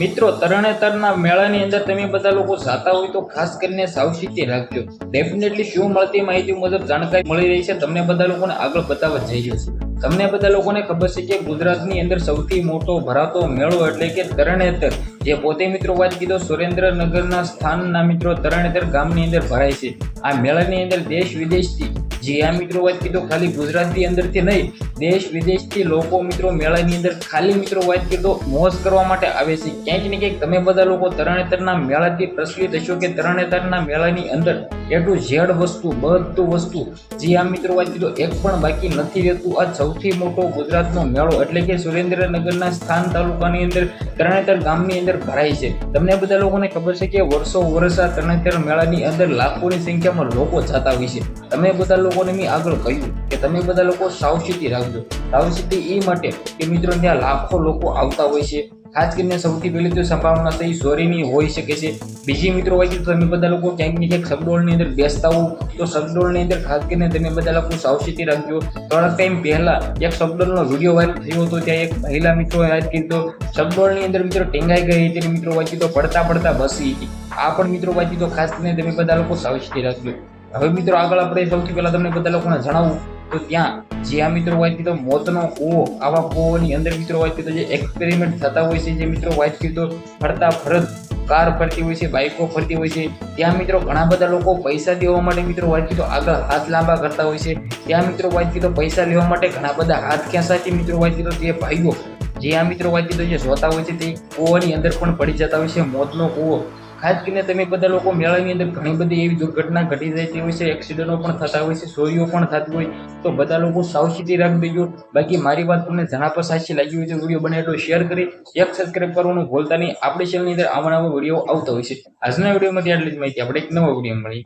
મિત્રો તરણેતરના મેળાની અંદર તમે બધા લોકો જાતા હોય તો ખાસ કરીને સાવચેતી રાખજો. ડેફિનેટલી શું મળતી માહિતી મુજબ જાણકારી મળી રહી છે. તમને બધા લોકોને આગળ બતાવવા જઈ રહ્યો છે. તમને બધા લોકોને ખબર છે કે ગુજરાતની અંદર સૌથી મોટો ભરાતો મેળો એટલે કે તરણેતર જે પોતે મિત્રો વાત કીધો, સુરેન્દ્રનગરના સ્થાનના મિત્રો તરણેતર ગામની અંદર ભરાય છે. આ મેળાની અંદર દેશ વિદેશથી જે મિત્રો વાત કીધો ખાલી ગુજરાતની અંદરથી નહીં, દેશ વિદેશથી લોકો મિત્રો મેળાની અંદર ખાલી મિત્રો વાત કીધો, મોજ કરવા માટે આવે છે. ક્યાંક ને ક્યાંક તમે બધા લોકો તરણેતરના મેળાથી પ્રચલિત હશો કે તરણેતરના મેળાની અંદર એ ટુ ઝેડ વસ્તુ, બધું વસ્તુ જે મિત્રો વાત કીધો, એક પણ બાકી નથી રહેતું. આ સૌથી મોટો ગુજરાતનો મેળો એટલે કે સુરેન્દ્રનગરના સ્થાન તાલુકાની અંદર તરણેતર ગામની અંદર ભરાય છે. તમને બધા લોકોને ખબર છે કે વર્ષો વર્ષ આ તરણેતર મેળાની અંદર લાખોની સંખ્યામાં લોકો જતા હોય છે. તમે બધા લોકોને મેં આગળ કહ્યું કે તમે બધા લોકો સાવચેતી રાખજો. સાવચેતી એ માટે કે મિત્રો ત્યાં લાખો લોકો આવતા હોય છે. ખાસ કરીને સૌથી પહેલી તો સંભાવના થઈ એ ચોરીની હોઈ શકે છે. બીજી મિત્રો હોય છે તો તમે બધા લોકો ક્યાંક ને ક્યાંક શબ્દોળની અંદર બેસતા હોવ. તો સગડોળની અંદર ખાસ કરીને તમે બધા લોકો સાવચેતી રાખજો. થોડાક ટાઈમ પહેલા એક શબ્દોળનો વીડિયો વાયરલ થયો હતો. ત્યાં એક મહિલા મિત્રો યાદ કીધો શબ્દોળની અંદર મિત્રો ટેંગાઈ ગઈ હતી મિત્રો વાંચી તો પડતા પડતા બસી હતી. આ પણ મિત્રો વાંચી તો ખાસ કરીને તમે બધા લોકો સાવચેતી રાખજો. હવે મિત્રો આગળ આપણે સૌથી પહેલા તમને બધા લોકોને જણાવું, તો ત્યાં જે આ મિત્રો વાત કીધો, મોતનો કૂવો, આવા કૂવોની અંદર મિત્રો વાત કીધો, જે એક્સપેરિમેન્ટ થતા હોય છે, જે મિત્રો વાત કીધો, ફરતા ફરત, કાર ફરતી હોય છે, બાઇકો ફરતી હોય છે, ત્યાં મિત્રો ઘણા બધા લોકો પૈસા દેવા માટે મિત્રો વાત કીધો, આગળ હાથ લાંબા કરતા હોય છે. ત્યાં મિત્રો વાત કીધો, પૈસા લેવા માટે ઘણા બધા હાથ ખેંચાતી મિત્રો વાત કીધો, તે ભાઈઓ, જે આ મિત્રો વાત કીધો, જે જોતા હોય છે, તે કૂવાની અંદર પણ પડી જતા હોય છે, મોતનો કૂવો. ખાસ કરીને તમે બધા લોકો મેળાની અંદર ઘણી બધી એવી દુર્ઘટના ઘટી જતી હોય છે એક્સિડન્ટો પણ થતા હોય છે, ચોરીઓ પણ થતી હોય, તો બધા લોકો સાવચેતી રાખી દેજો. બાકી મારી વાત તમને જણા પર સાચી લાગી હોય તો વીડિયો બને એટલો શેર કરી, એક સબસ્ક્રાઈબ કરવાનું ભૂલતા નહીં. આપણી ચેનલની અંદર આવા નવા વીડિયો આવતા હોય છે. આજના વિડીયોમાંથી આટલી જ માહિતી. આપણે એક નવો વીડિયો મળી